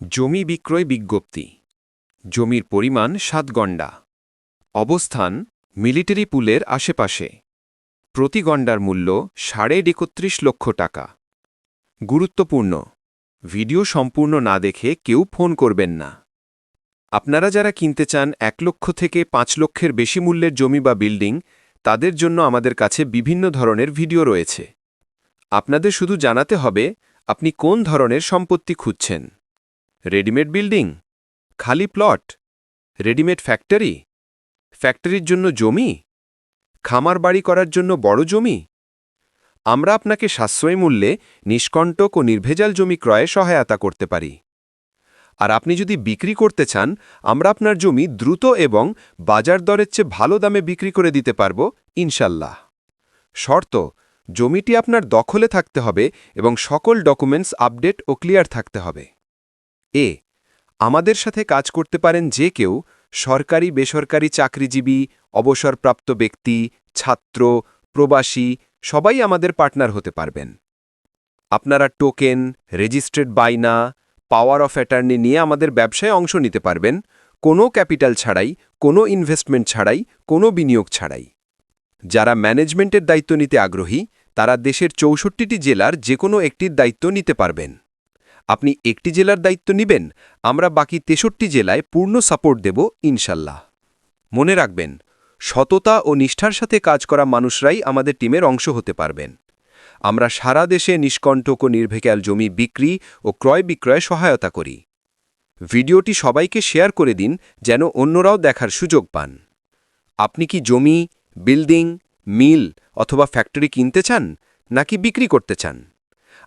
জমি বিক্রয় বিজ্ঞপ্তি। জমির পরিমাণ সাত গণ্ডা। অবস্থান, মিলিটারি পুলের আশেপাশে। প্রতি গণ্ডার মূল্য সাড়ে একত্রিশ লক্ষ টাকা। গুরুত্বপূর্ণ। ভিডিও সম্পূর্ণ না দেখে কেউ ফোন করবেন না। আপনারা যারা কিনতে চান এক লক্ষ থেকে পাঁচ লক্ষের বেশি মূল্যের জমি বা বিল্ডিং, তাদের জন্য আমাদের কাছে বিভিন্ন ধরনের ভিডিও রয়েছে। আপনাদের শুধু জানাতে হবে, আপনি কোন ধরনের সম্পত্তি খুঁজছেন। রেডিমেড বিল্ডিং খালি প্লট রেডিমেড ফ্যাক্টরি ফ্যাক্টরির জন্য জমি, খামার বাড়ি করার জন্য বড় জমি। আমরা আপনাকে সাশ্রয়ী মূল্যে নিষ্কণ্টক ও নির্ভেজাল জমি ক্রয়ে সহায়তা করতে পারি। আর আপনি যদি বিক্রি করতে চান, আমরা আপনার জমি দ্রুত এবং বাজার দরের চেয়ে ভালো দামে বিক্রি করে দিতে পারব, ইনশাল্লাহ। শর্ত, জমিটি আপনার দখলে থাকতে হবে এবং সকল ডকুমেন্টস আপডেট ও ক্লিয়ার থাকতে হবে। এ, আমাদের সাথে কাজ করতে পারেন যে কেউ সরকারি, বেসরকারি চাকরিজীবী, অবসরপ্রাপ্ত ব্যক্তি, ছাত্র, প্রবাসী, সবাই আমাদের পার্টনার হতে পারবেন। আপনারা টোকেন, রেজিস্ট্রেড বাইনা পাওয়ার অফ অ্যাটার্নি নিয়ে আমাদের ব্যবসায় অংশ নিতে পারবেন, কোনো ক্যাপিটাল ছাড়াই, কোনো ইনভেস্টমেন্ট ছাড়াই, কোনো বিনিয়োগ ছাড়াই। যারা ম্যানেজমেন্টের দায়িত্ব নিতে আগ্রহী, তারা দেশের চৌষট্টিটি জেলার যে কোনো একটির দায়িত্ব নিতে পারবেন। আপনি একটি জেলার দায়িত্ব নিবেন, আমরা বাকি তেষট্টি জেলায় পূর্ণ সাপোর্ট দেব, ইনশাল্লাহ। মনে রাখবেন, সততা ও নিষ্ঠার সাথে কাজ করা মানুষরাই আমাদের টিমের অংশ হতে পারবেন। আমরা সারা দেশে নিষ্কণ্টক ও নির্ভেকাল জমি বিক্রি ও ক্রয় বিক্রয়ে সহায়তা করি। ভিডিওটি সবাইকে শেয়ার করে দিন, যেন অন্যরাও দেখার সুযোগ পান। আপনি কি জমি, বিল্ডিং, মিল অথবা ফ্যাক্টরি কিনতে চান, নাকি বিক্রি করতে চান?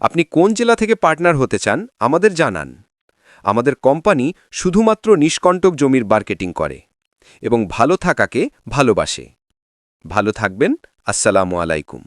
আপনি কোন জেলা থেকে পার্টনার হতে চান, আমাদের জানান। আমাদের কোম্পানি শুধুমাত্র নিষ্কণ্টক জমির মার্কেটিং করে এবং ভালো থাকাকে ভালোবাসে। ভালো থাকবেন, আসসালামু আলাইকুম।